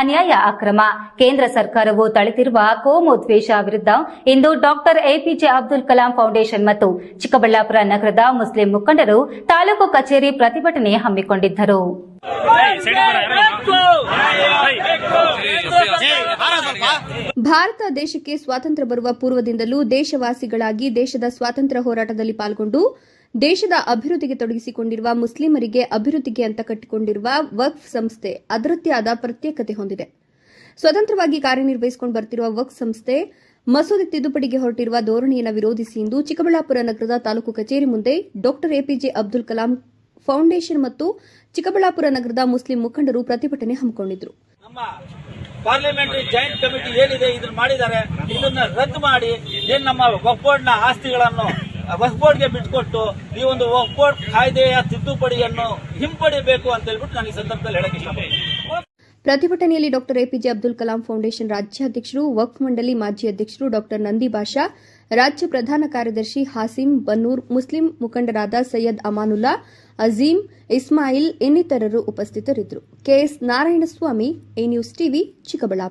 ಅನ್ಯಾಯ ಅಕ್ರಮ. ಕೇಂದ್ರ ಸರ್ಕಾರವು ತಳೆದಿರುವ ಕೋಮು ದ್ವೇಷ ವಿರುದ್ಧ ಇಂದು doctor APJ Abdul Kalam foundation ಮತ್ತು ಚಿಕ್ಕಬಳ್ಳಾಪುರ ನಗರದ ಮುಸ್ಲಿಂ ಮುಖಂಡರು ತಾಲೂಕು ಕಚೇರಿ ಪ್ರತಿಭಟನೆ ಹಮ್ಮಿಕೊಂಡಿದ್ದರು. ಭಾರತ ದೇಶಕ್ಕೆ ಸ್ವಾತಂತ್ರ್ಯ ಬರುವ ಪೂರ್ವದಿಂದಲೂ ದೇಶವಾಸಿಗಳಾಗಿ ದೇಶದ ಸ್ವಾತಂತ್ರ್ಯ ಹೋರಾಟದಲ್ಲಿ ಪಾಲ್ಗೊಂಡು ದೇಶದ ಅಭಿವೃದ್ಧಿಗೆ ತೊಡಗಿಸಿಕೊಂಡಿರುವ ಮುಸ್ಲಿಮರಿಗೆ ಅಭಿವೃದ್ಧಿಗೆ ಅಂತ ಕಟ್ಟಿಕೊಂಡಿರುವ ವಕ್ಫ್ ಸಂಸ್ಥೆ ಅದರದ್ದೇ ಪ್ರತ್ಯೇಕತೆ ಹೊಂದಿದೆ. ಸ್ವತಂತ್ರವಾಗಿ ಕಾರ್ಯನಿರ್ವಹಿಸಿಕೊಂಡು ಬರ್ತಿರುವ ವಕ್ಫ್ ಸಂಸ್ಥೆ ಮಸೂದೆ ತಿದ್ದುಪಡಿಗೆ ಹೊರಟಿರುವ ಧೋರಣೆಯನ್ನು ವಿರೋಧಿಸಿ ಇಂದು ಚಿಕ್ಕಬಳ್ಳಾಪುರ ನಗರದ ತಾಲೂಕು ಕಚೇರಿ ಮುಂದೆ doctor APJ Abdul Kalam foundation ಮತ್ತು ಚಿಕ್ಕಬಳ್ಳಾಪುರ ನಗರದ ಮುಸ್ಲಿಂ ಮುಖಂಡರು ಪ್ರತಿಭಟನೆ ಹಮ್ಮಿಕೊಂಡಿದ್ದರು ನಮ್ಮ ಪಾರ್ಲಿಮೆಂಟರಿ ಜಾಯಿಂಟ್ ಕಮಿಟಿ ಏನಿದೆ ಇದನ್ನ ಮಾಡಿದ್ದಾರೆ, ಇದನ್ನ ರದ್ದು ಮಾಡಿ, ಏನ್ ನಮ್ಮ ವಕ್ಫ್ನ ಆಸ್ತಿಗಳನ್ನು ವಕ್ಫ್ ಬೋರ್ಡ್ಗೆ ಬಿಟ್ಕೊಟ್ಟು ಈ ಒಂದು ವಕ್ಫ್ ಬೋರ್ಡ್ ಕಾಯ್ದೆಯ ತಿದ್ದುಪಡಿಯನ್ನು ಹಿಂಪಡಿಬೇಕು ಅಂತ ಹೇಳ್ಬಿಟ್ಟು ನಾನು ಈ ಸಂದರ್ಭದಲ್ಲಿ ಹೇಳಕ್ಕೆ ಇಷ್ಟಪಡ್ತೀನಿ. ಪ್ರತಿಭಟನೆಯಲ್ಲಿ doctor APJ Abdul Kalam foundation ರಾಜ್ಯಾಧ್ಯಕ್ಷರು, ವಕ್ಫ್ ಮಂಡಳಿ ಮಾಜಿ ಅಧ್ಯಕ್ಷರು ಡಾಕ್ಟರ್ ನಂದಿ ಬಾಷಾ, ರಾಜ್ಯ ಪ್ರಧಾನ ಕಾರ್ಯದರ್ಶಿ ಹಾಸಿಂ ಬನ್ನೂರ್, ಮುಸ್ಲಿಂ ಮುಖಂಡರಾದ ಸೈಯದ್ ಅಮಾನುಲ್ಲಾ, ಅಜೀಂ ಇಸ್ಮಾಯಿಲ್ ಇನ್ನಿತರರು ಉಪಸ್ಥಿತರಿದ್ದರು. KS Narayanaswamy, A news TV, Chikkaballapura.